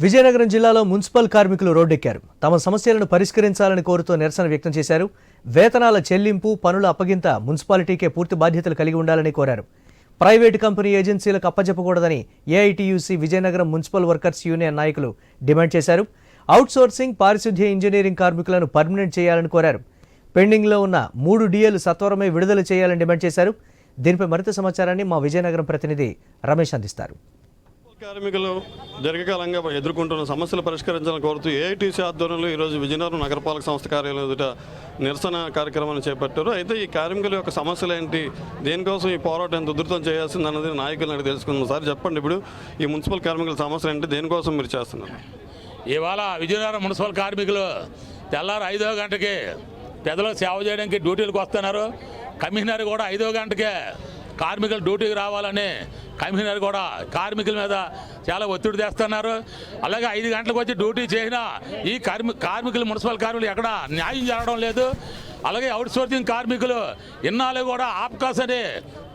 విజయనగరం జిల్లాలో మున్సిపల్ కార్మికులు రోడ్డెక్కారు. తమ సమస్యలను పరిష్కరించాలని కోరుతూ నిరసన వ్యక్తం చేశారు. వేతనాల చెల్లింపు పనుల అప్పగింత మున్సిపాలిటీకే పూర్తి బాధ్యతలు కలిగి ఉండాలని కోరారు. ప్రైవేటు కంపెనీ ఏజెన్సీలకు అప్పజెప్పకూడదని AITUC Vizianagaram municipal workers union నాయకులు డిమాండ్ చేశారు. అవుట్సోర్సింగ్ పారిశుద్ధ్య ఇంజనీరింగ్ కార్మికులను పర్మనెంట్ చేయాలని కోరారు. పెండింగ్లో ఉన్న మూడు డిఏలు సత్వరమే విడుదల చేయాలని డిమాండ్ చేశారు. దీనిపై మరింత సమాచారాన్ని మా విజయనగరం ప్రతినిధి రమేష్ అందిస్తారు. కార్మికులు దీర్ఘకాలంగా ఎదుర్కొంటున్న సమస్యలు పరిష్కరించాలని కోరుతూ ఏఐటీసీ ఆధ్వర్యంలో ఈరోజు విజయనగరం నగరపాలక సంస్థ కార్యాలయం ఎదుట నిరసన కార్యక్రమాన్ని చేపట్టారు. అయితే ఈ కార్మికుల యొక్క సమస్యలు ఏంటి? దేనికోసం ఈ పోరాటం ఎంత ఉధృతం చేయాల్సింది అన్నది నాయకులను అడిగి తెలుసుకుందాం. సార్ చెప్పండి ఇప్పుడు ఈ మున్సిపల్ కార్మికుల సమస్యలు ఏంటి? దేనికోసం మీరు చేస్తున్నారు? ఇవాళ విజయనగరం మున్సిపల్ కార్మికులు తెల్లారు ఐదో గంటకి పెద్దలకు సేవ చేయడానికి డ్యూటీలకు వస్తున్నారు. కమిషనర్ కూడా ఐదో గంటకే కార్మికులు డ్యూటీకి రావాలని కమిషనర్ కూడా కార్మికుల మీద చాలా ఒత్తిడి తెస్తున్నారు అలాగే ఐదు గంటలకు వచ్చి డ్యూటీ చేసినా ఈ కార్మి కార్మికులు మున్సిపల్ కార్మికులు ఎక్కడ న్యాయం జరగడం లేదు. అలాగే అవుట్సోర్సింగ్ కార్మికులు ఇన్నాళ్ళు కూడా ఆప్కాస్ అని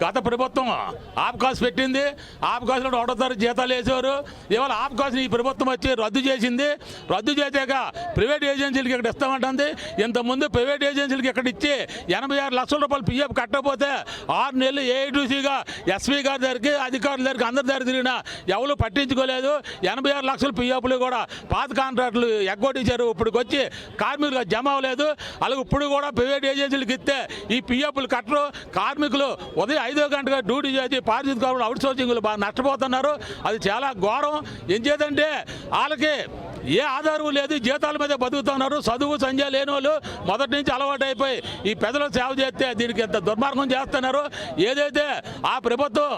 గత ప్రభుత్వం ఆప్కాస్ పెట్టింది. ఆప్కాస్లో ఒకటో తారీఖు జీతాలు వేసేవారు. ఇవాళ ఆప్కాస్ని ఈ ప్రభుత్వం వచ్చి రద్దు చేసింది. రద్దు చేసాక ప్రైవేట్ ఏజెన్సీలకి ఇక్కడ ఇస్తామంటుంది. ఇంతకుముందు ప్రైవేట్ ఏజెన్సీలకి ఇక్కడ ఇచ్చి ఎనభై ఆరు లక్షల రూపాయలు పిఎఫ్ కట్టకపోతే ఆరు నెలలు ఏఐటీసీగా ఎస్వి గారి దగ్గరికి అధికారుల దగ్గరికి అందరి దగ్గర తిరిగినా ఎవరు పట్టించుకోలేదు. ఎనభై ఆరు లక్షల పిఎఫ్లు కూడా పాత కాంట్రాక్టులు ఎగ్గొట్టించారు ఇప్పుడు వచ్చి కార్మికులకు జమ అవ్వలేదు. అలాగే ఇప్పుడు కూడా ప్రైవేట్ ఏజెన్సీలకు ఇస్తే ఈ పిఎఫ్లు కట్టరు. కార్మికులు ఉదయం ఐదో గంటగా డ్యూటీ చేసి పారిశుద్ధ కార్మికులు అవుట్ సోర్సింగ్లు బాగా నష్టపోతున్నారు. అది చాలా ఘోరం. ఏం చేద్దంటే వాళ్ళకి ఏ ఆధారం లేదు జీతాల మీద బతుకుతున్నారు. చదువు సంధ్య లేని వాళ్ళు మొదటి నుంచి అలవాటు అయిపోయి ఈ పెదలకు సేవ చేస్తే దీనికి ఎంత దుర్మార్గం చేస్తున్నారు. ఏదైతే ఆ ప్రభుత్వం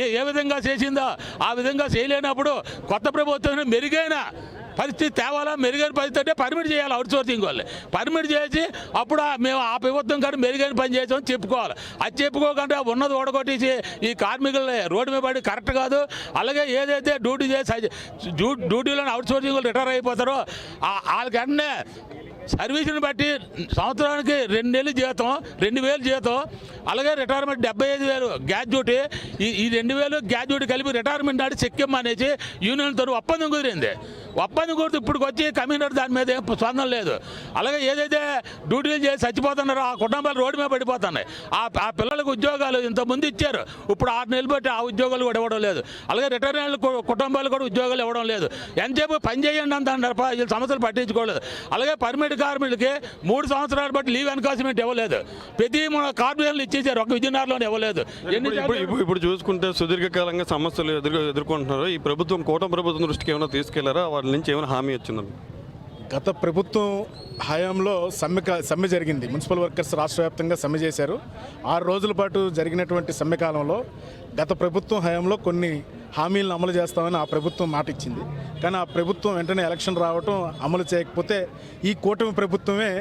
ఏ ఏ విధంగా చేసిందో ఆ విధంగా చేయలేనప్పుడు కొత్త ప్రభుత్వం మెరుగైన పరిస్థితి తేవాలా? మెరుగైన పరిస్థితి అంటే పర్మిట్ చేయాలి అవుట్ సోర్సింగ్ వాళ్ళు. పర్మిట్ చేసి అప్పుడు మేము ఆ ప్రభుత్వం కానీ మెరుగైన పని చేసామని చెప్పుకోవాలి. అది చెప్పుకోకుండా ఉన్నది ఓడగొట్టేసి ఈ కార్మికులు రోడ్డు మీద పడి కరెక్ట్ కాదు. అలాగే ఏదైతే డ్యూటీ చేసి డ్యూటీలో అవుట్ సోర్సింగ్ వాళ్ళు రిటైర్ అయిపోతారో ఆ- వాళ్ళకి వెంటనే సర్వీసుని బట్టి సంవత్సరానికి రెండు నెలలు జీతం రెండు వేలు జీతం అలాగే రిటైర్మెంట్ డెబ్బై ఐదు వేలు గ్రాడ్యుయేట్ ఈ ఈ రెండు వేలు గ్రాడ్యుయేట్ కలిపి రిటైర్మెంట్ ఆడి చెక్ ఇమ్మనేసి యూనియన్తో ఒప్పందం కుదిరింది. ఒప్పందం కుదిరి ఇప్పుడు వచ్చి కమిషనర్ దాని మీద స్పందన లేదు. అలాగే ఏదైతే డ్యూటీలు చేసి చచ్చిపోతున్నారో ఆ కుటుంబాలు రోడ్డు మీద పడిపోతున్నాయి. ఆ ఆ పిల్లలకు ఉద్యోగాలు ఇంతకుముందు ఇచ్చారు. ఇప్పుడు ఆరు నెలలు బట్టి ఆ ఉద్యోగాలు కూడా ఇవ్వడం లేదు. అలాగే రిటైర్మెంట్ కుటుంబాలు కూడా ఉద్యోగాలు ఇవ్వడం లేదు. ఎంతసేపు పని చేయండి అంత ప- వీళ్ళు సమస్యలు పట్టించుకోలేదు. అలాగే పర్మిట్ కార్మికులకి మూడు సంవత్సరాలు బట్టి లీవ్ ఎన్కాస్మెంట్ ఇవ్వలేదు. ప్రతి మన కార్మికులు ఇచ్చేసారు. ఒక విజయనగరంలో ఇవ్వలేదు. ఇప్పుడు చూసుకుంటే సుదీర్ఘకాలంగా సమస్యలు ఎదురు ఎదుర్కొంటున్నారు. ఈ ప్రభుత్వం కూటమి ప్రభుత్వం దృష్టికి ఏమైనా తీసుకెళ్ళారా? వాళ్ళ నుంచి ఏమైనా హామీ వచ్చిందా గత ప్రభుత్వం హయాంలో సమ్మె సమ్మె జరిగింది. మున్సిపల్ వర్కర్స్ రాష్ట్ర వ్యాప్తంగా సమ్మె చేశారు. ఆరు రోజుల పాటు జరిగినటువంటి సమ్మె కాలంలో గత ప్రభుత్వం హయాంలో కొన్ని హామీలను అమలు చేస్తామని ఆ ప్రభుత్వం మాట ఇచ్చింది. కానీ ఆ ప్రభుత్వం వెంటనే ఎలక్షన్ రావటం అమలు చేయకపోతే ఈ కూటమి ప్రభుత్వమే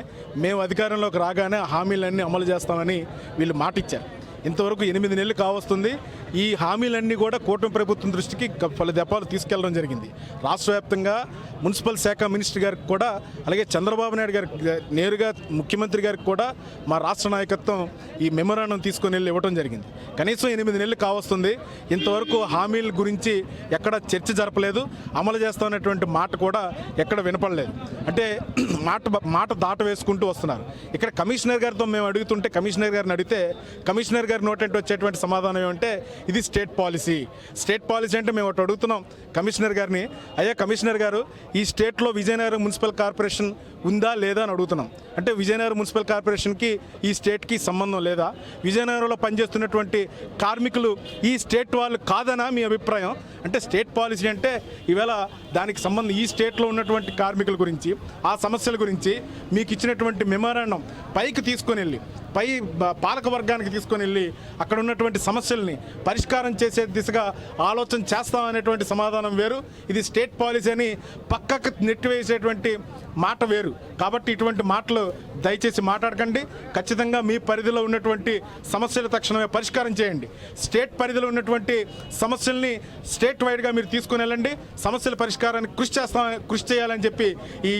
మేము అధికారంలోకి రాగానే ఆ హామీలన్నీ అమలు చేస్తామని వీళ్ళు మాట ఇచ్చారు. ఇంతవరకు ఎనిమిది నెలలు కావస్తుంది. ఈ హామీలన్నీ కూడా కూటమి ప్రభుత్వం దృష్టికి పలు దెబ్బలు తీసుకెళ్ళడం జరిగింది. రాష్ట్ర వ్యాప్తంగా మున్సిపల్ శాఖ మినిస్టర్ గారికి కూడా అలాగే చంద్రబాబు నాయుడు గారికి నేరుగా ముఖ్యమంత్రి గారికి కూడా మా రాష్ట్ర నాయకత్వం ఈ మెమోరాండం తీసుకొని వెళ్ళి ఇవ్వడం జరిగింది. కనీసం ఎనిమిది నెలలు కావస్తుంది. ఇంతవరకు హామీల గురించి ఎక్కడ చర్చ జరపలేదు. అమలు చేస్తామనేటువంటి మాట కూడా ఎక్కడ వినపడలేదు. అంటే మాట మాట దాట వేసుకుంటూ వస్తున్నారు. ఇక్కడ కమిషనర్ గారితో మేము అడుగుతుంటే కమిషనర్ గారిని అడిగితే కమిషనర్ గారి నోటంటే వచ్చేటువంటి సమాధానం ఏమంటే ఇది స్టేట్ పాలసీ. స్టేట్ పాలసీ అంటే మేము ఒకటి అడుగుతున్నాం. కమిషనర్ గారిని అయ్యా కమిషనర్ గారు ఈ స్టేట్లో విజయనగరం మున్సిపల్ కార్పొరేషన్ ఉందా లేదా అని అడుగుతున్నాం. అంటే విజయనగరం మున్సిపల్ కార్పొరేషన్కి ఈ స్టేట్కి సంబంధం లేదా? విజయనగరంలో పనిచేస్తున్నటువంటి కార్మికులు ఈ స్టేట్ వాళ్ళు కాదనా మీ అభిప్రాయం? అంటే స్టేట్ పాలసీ అంటే ఈవేళ దానికి సంబంధం ఈ స్టేట్లో ఉన్నటువంటి కార్మికుల గురించి ఆ సమస్యల గురించి మీకు ఇచ్చినటువంటి మెమోరాండం పైకి తీసుకొని వెళ్ళి పై పాలక వర్గానికి తీసుకొని వెళ్ళి అక్కడ ఉన్నటువంటి సమస్యల్ని పరిష్కారం చేసే దిశగా ఆలోచన చేస్తామనేటువంటి సమాధానం వేరు. ఇది స్టేట్ పాలసీ అని పక్కకు నెట్టివేసేటువంటి మాట వేరు. కాబట్టి ఇటువంటి మాటలు దయచేసి మాట్లాడకండి. ఖచ్చితంగా మీ పరిధిలో ఉన్నటువంటి సమస్యలు తక్షణమే పరిష్కారం చేయండి. స్టేట్ పరిధిలో ఉన్నటువంటి సమస్యల్ని స్టేట్ వైడ్గా మీరు తీసుకుని వెళ్ళండి. సమస్యల పరిష్కారానికి కృషి చేస్తాం కృషి చేయాలని చెప్పి ఈ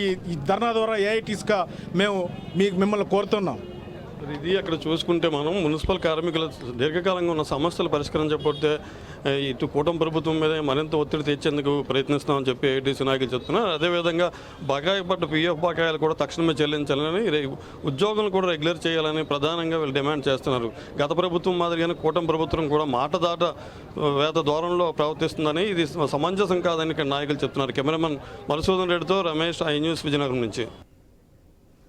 ధర్నా ద్వారా ఏఐటీస్గా మేము మీ మిమ్మల్ని కోరుతున్నాం. ఇది అక్కడ చూసుకుంటే మనం మున్సిపల్ కార్మికుల దీర్ఘకాలంగా ఉన్న సమస్యలు పరిష్కరించకపోతే ఇటు కూటమి ప్రభుత్వం మీద మరింత ఒత్తిడి తెచ్చేందుకు ప్రయత్నిస్తామని చెప్పి ఏటీసీ నాయకులు చెప్తున్నారు. అదేవిధంగా బకాయి పట్టు పీఎఫ్ బకాయిలు కూడా తక్షణమే చెల్లించాలని ఉద్యోగులను కూడా రెగ్యులర్ చేయాలని ప్రధానంగా వీళ్ళు డిమాండ్ చేస్తున్నారు. గత ప్రభుత్వం మాదిరిగానే కూటమి ప్రభుత్వం కూడా మాట దాట వేద దూరంలో ప్రవర్తిస్తుందని ఇది సమంజసం కాదని ఇక్కడ నాయకులు చెప్తున్నారు. కెమెరామెన్ మధుసూదన్ రెడ్డితో రమేష్ ఐ న్యూస్ విజయనగరం నుంచి.